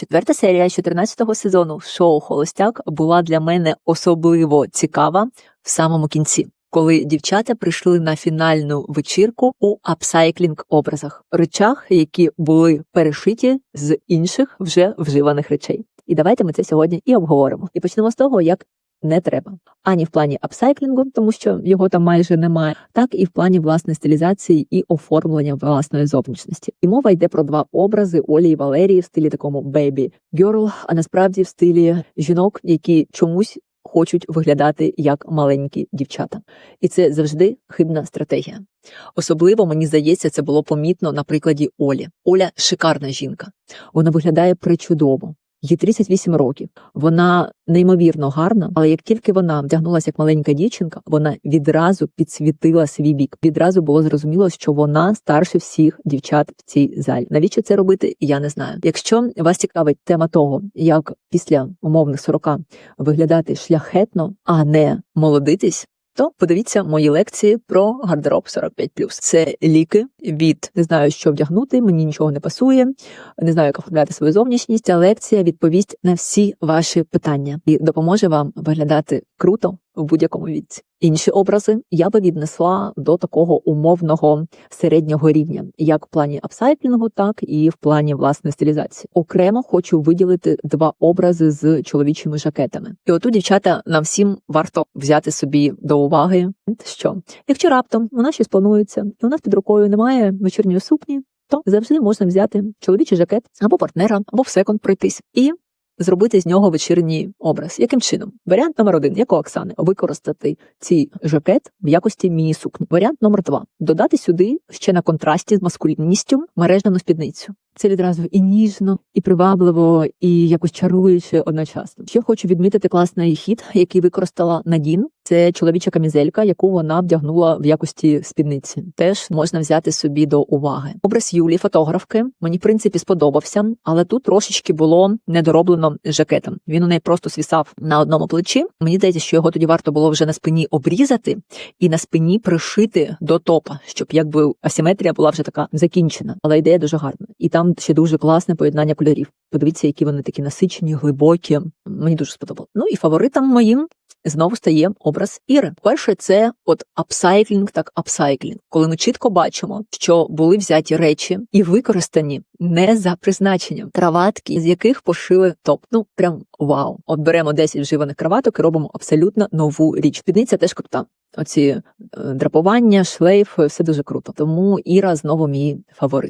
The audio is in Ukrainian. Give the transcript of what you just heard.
Четверта серія 14-го сезону шоу Холостяк була для мене особливо цікава в самому кінці. Коли дівчата прийшли на фінальну вечірку у апсайклінг образах, речах, які були перешиті з інших вже вживаних речей. І давайте ми це сьогодні і обговоримо. І почнемо з того, як не треба ані в плані апсайклінгу, тому що його там майже немає, так і в плані власної стилізації і оформлення власної зовнішності. І мова йде про два образи Олі і Валерії в стилі такому бейбі герл, а насправді в стилі жінок, які чомусь хочуть виглядати як маленькі дівчата. І це завжди хибна стратегія. Особливо мені здається, це було помітно на прикладі Олі. Оля шикарна жінка. Вона виглядає причудово. Їй 38 років. Вона неймовірно гарна, але як тільки вона вдягнулася як маленька дівчинка, вона відразу підсвітила свій бік. Відразу було зрозуміло, що вона старше всіх дівчат в цій залі. Навіщо це робити? Я не знаю. Якщо вас цікавить тема того, як після умовних 40 виглядати шляхетно, а не молодитись. То подивіться мої лекції про гардероб 45+. Це ліки від не знаю, що вдягнути, мені нічого не пасує, не знаю, як оформляти свою зовнішність. Ця лекція відповість на всі ваші питання і допоможе вам виглядати круто в будь-якому віці. Інші образи я би віднесла до такого умовного середнього рівня, як в плані апсайклінгу, так і в плані власної стилізації. Окремо хочу виділити два образи з чоловічими жакетами. І отут, дівчата, нам всім варто взяти собі до уваги, що якщо раптом нас щось планується, і у нас під рукою немає вечірньої сукні, то завжди можна взяти чоловічий жакет або партнера, або в секонд пройтись і зробити з нього вечірній образ. Яким чином? Варіант номер один, як у Оксани, використати цей жакет в якості міні-сукні. Варіант номер два додати сюди ще на контрасті з маскулінністю мережану спідницю. Це відразу і ніжно, і привабливо, і якось чаруюче одночасно. Ще хочу відмітити класний хід, який використала Надін. Це чоловіча камізелька, яку вона вдягнула в якості спідниці. Теж можна взяти собі до уваги. Образ Юлі, фотографки, мені в принципі сподобався, але тут трошечки було недороблено жакетом. Він у неї просто свісав на одному плечі. Мені здається, що його тоді варто було вже на спині обрізати і на спині пришити до топа, щоб якби асиметрія була вже така закінчена. Але ідея дуже гарна. І там ще дуже класне поєднання кольорів. Подивіться, які вони такі насичені, глибокі. Мені дуже сподобалось. Ну і фаворитом моїм знову стає образ Іри. Перше, це от апсайклінг, так апсайклінг, коли ми чітко бачимо, що були взяті речі і використані не за призначенням краватки, з яких пошили топ. Ну прям вау. От беремо 10 вживаних краваток і робимо абсолютно нову річ. Спідниця теж крута. Оці е, драпування, шлейф, все дуже круто. Тому Іра знову мій фаворит.